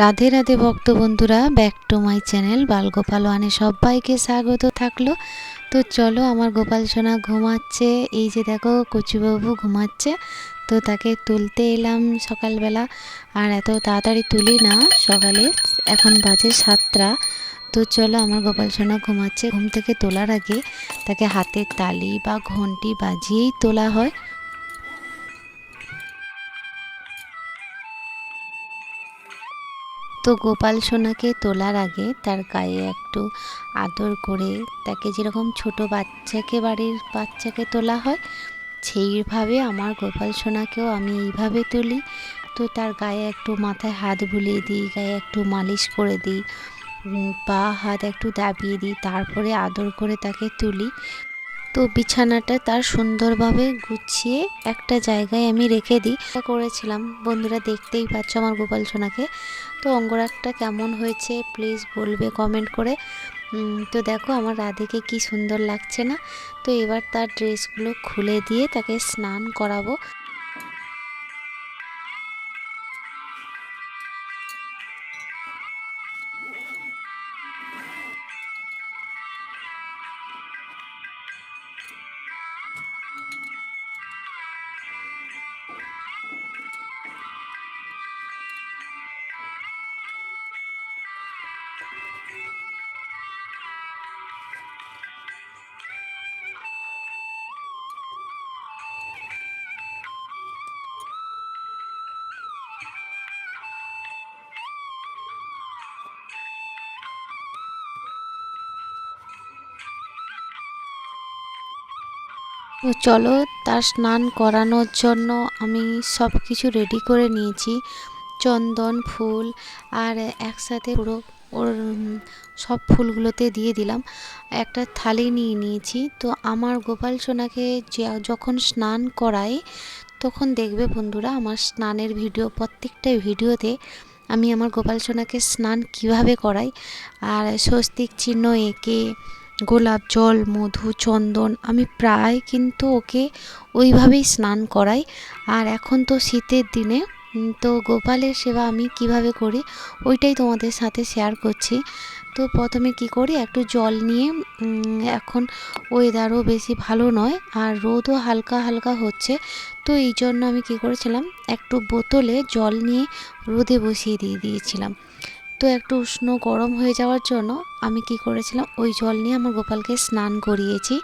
রাধে রাধে ভক্ত বন্ধুরা back to my channel Balgopal ওয়ানে সবাইকে স্বাগত থাকল। তো চলো আমার গোপাল সোনা ঘুমাচ্ছে, এই যে দেখো কচুবাবু ঘুমাচ্ছে, তো তাকে তুলতে এলাম সকালবেলা। আর এত তাড়াতাড়ি তুলি না, সকালে এখন বাজে সাতটা। তো চলো আমার গোপাল সোনা ঘুমাচ্ছে, ঘুম থেকে তোলার আগে তাকে হাতের তালি বা ঘন্টি বাজিয়েই তোলা হয়। তো গোপাল সোনাকে তোলার আগে তার গায়ে একটু আদর করে তাকে যেরকম ছোট বাচ্চাকে বাড়ির বাচ্চাকে তোলা হয়, সেইভাবে আমার গোপাল সোনাকেও আমি এইভাবে তুলি। তো তার গায়ে একটু মাথায় হাত বুলিয়ে দিই, গায়ে একটু মালিশ করে দিই পা হাত একটু দাবিয়ে দিই, তারপরে আদর করে তাকে তুলি। তো বিছানাটা তার সুন্দরভাবে গুছিয়ে একটা জায়গায় আমি রেখে দিই। করেছিলাম। বন্ধুরা দেখতেই পাচ্ছ আমার গোপাল সোনাকে। তো অঙ্গরাগটা কেমন হয়েছে প্লিজ বলবে কমেন্ট করে। তো দেখো আমার রাধেকে কি সুন্দর লাগছে না। তো এবার তার ড্রেসগুলো খুলে দিয়ে তাকে স্নান করাবো। তো চলো তার স্নান করানোর জন্য আমি সব কিছু রেডি করে নিয়েছি। চন্দন, ফুল আর একসাথে পুরো ওর সব ফুলগুলোতে দিয়ে দিলাম। একটা থালি নিয়ে নিয়েছি। তো আমার গোপাল সোনাকে যখন স্নান করাই তখন দেখবে বন্ধুরা, আমার স্নানের ভিডিও, প্রত্যেকটা ভিডিওতে আমি আমার গোপাল সোনাকে স্নান কীভাবে করাই, আর স্বস্তিক চিহ্ন এঁকে গোলাপ জল, মধু, চন্দন, আমি প্রায় কিন্তু ওকে ওইভাবেই স্নান করাই। আর এখন তো শীতের দিনে তো গোপালের সেবা আমি কীভাবে করি, ওইটাই তোমাদের সাথে শেয়ার করছি। তো প্রথমে কি করি, একটু জল নিয়ে এখন ওয়েদারও বেশি ভালো নয়, আর রোদও হালকা হালকা হচ্ছে। তো এই জন্য আমি কি করেছিলাম, একটু বোতলে জল নিয়ে রোদে বসিয়ে দিয়ে দিয়েছিলাম। তো একটু উষ্ণ গরম হয়ে যাওয়ার জন্য আমি কি করেছিলাম, ওই জল নিয়ে আমার গোপালকে স্নান করিয়েছি।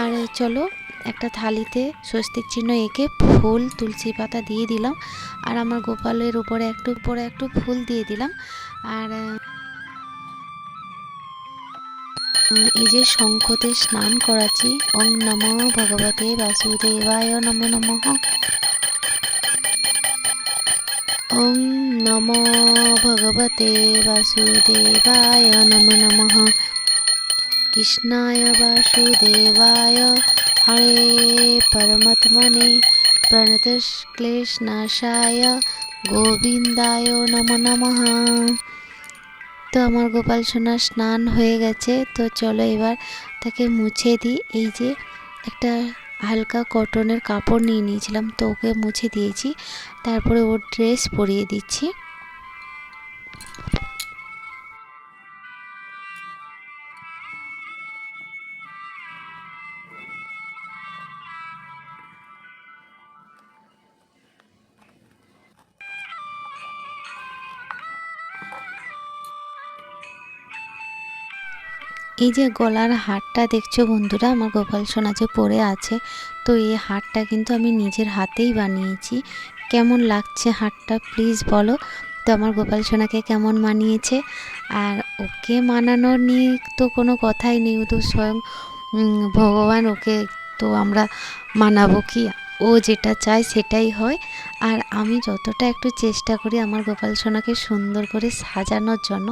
আর চলো একটা থালিতে স্বস্তিক চিহ্ন এঁকে ফুল, তুলসী পাতা দিয়ে দিলাম। আর আমার গোপালের উপরে একটু উপরে একটু ফুল দিয়ে দিলাম। আর এই যে শঙ্খতে স্নান করাচ্ছি। ওং নম ভগবতে বাসুদেবায় নম নমঃ। ওং নম ভগবতে বাসুদেবায় নম নমঃ কৃষ্ণায় বাসুদেবায় হরে পরমাত্মনে প্রণতক্লেশনাশায় গোবিন্দায় নম নমঃ তো আমার গোপাল সোনার স্নান হয়ে গেছে, তো চলো এবার তাকে মুছে দিই। এই যে একটা হালকা কটনের কাপড় নিয়ে নিয়েছিলাম তো ওকে মুছে দিয়েছি। তারপরে ওর ড্রেস পরিয়ে দিচ্ছি। এই যে গলার হারটা দেখছ বন্ধুরা, আমার গোপাল সোনা যে পরে আছে, তো এই হারটা কিন্তু আমি নিজের হাতেই বানিয়েছি। কেমন লাগছে হারটা প্লিজ বলো? তো আমার গোপাল সোনাকে কেমন মানিয়েছে? আর ওকে মানানোর নিয়ে তো কোনো কথাই নেই, ও তো স্বয়ং ভগবান, ওকে তো আমরা মানাবো কি? ও যেটা চায় সেটাই হয়। আর আমি যতটা একটু চেষ্টা করি আমার গোপাল সোনাকে সুন্দর করে সাজানোর জন্য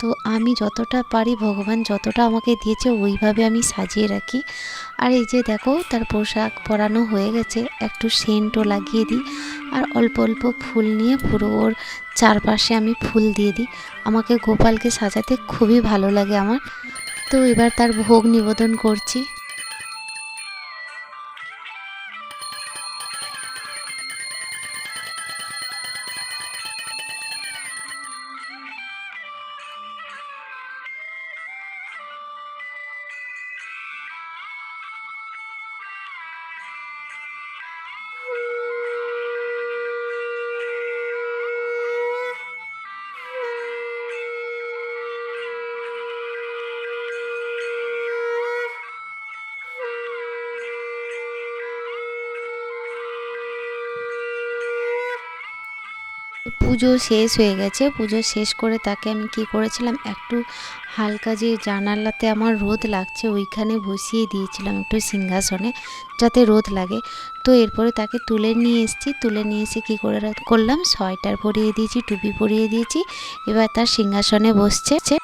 তো আমি যতটা পারি ভগবান যতটা আমাকে দিয়েছে ওইভাবে আমি সাজিয়ে রাখি। আর এই যে দেখো, তার পোশাক পরানো হয়ে গেছে, একটু সেন্টও লাগিয়ে দিই। আর অল্প অল্প ফুল নিয়ে পুরো ওর চারপাশে আমি ফুল দিয়ে দিই। আমাকে গোপালকে সাজাতে খুবই ভালো লাগে আমার। তো এবার তার ভোগ নিবেদন করছি। পুজো শেষ হয়ে গেছে। পুজো শেষ করে তাকে আমি কি করেছিলাম? একটু হালকা যে জানালাতে আমার রোদ লাগছে, ওইখানে বসিয়ে দিয়েছিলাম একটু সিংহাসনে, যাতে রোদ লাগে। তো এরপরে তাকে তুলে নিয়ে এসেছি। তুলে নিয়ে এসে কী করে করলাম? সোয়েটার পরিয়ে দিয়েছি, টুপি পরিয়ে দিয়েছি। এবার তার সিংহাসনে বসছে।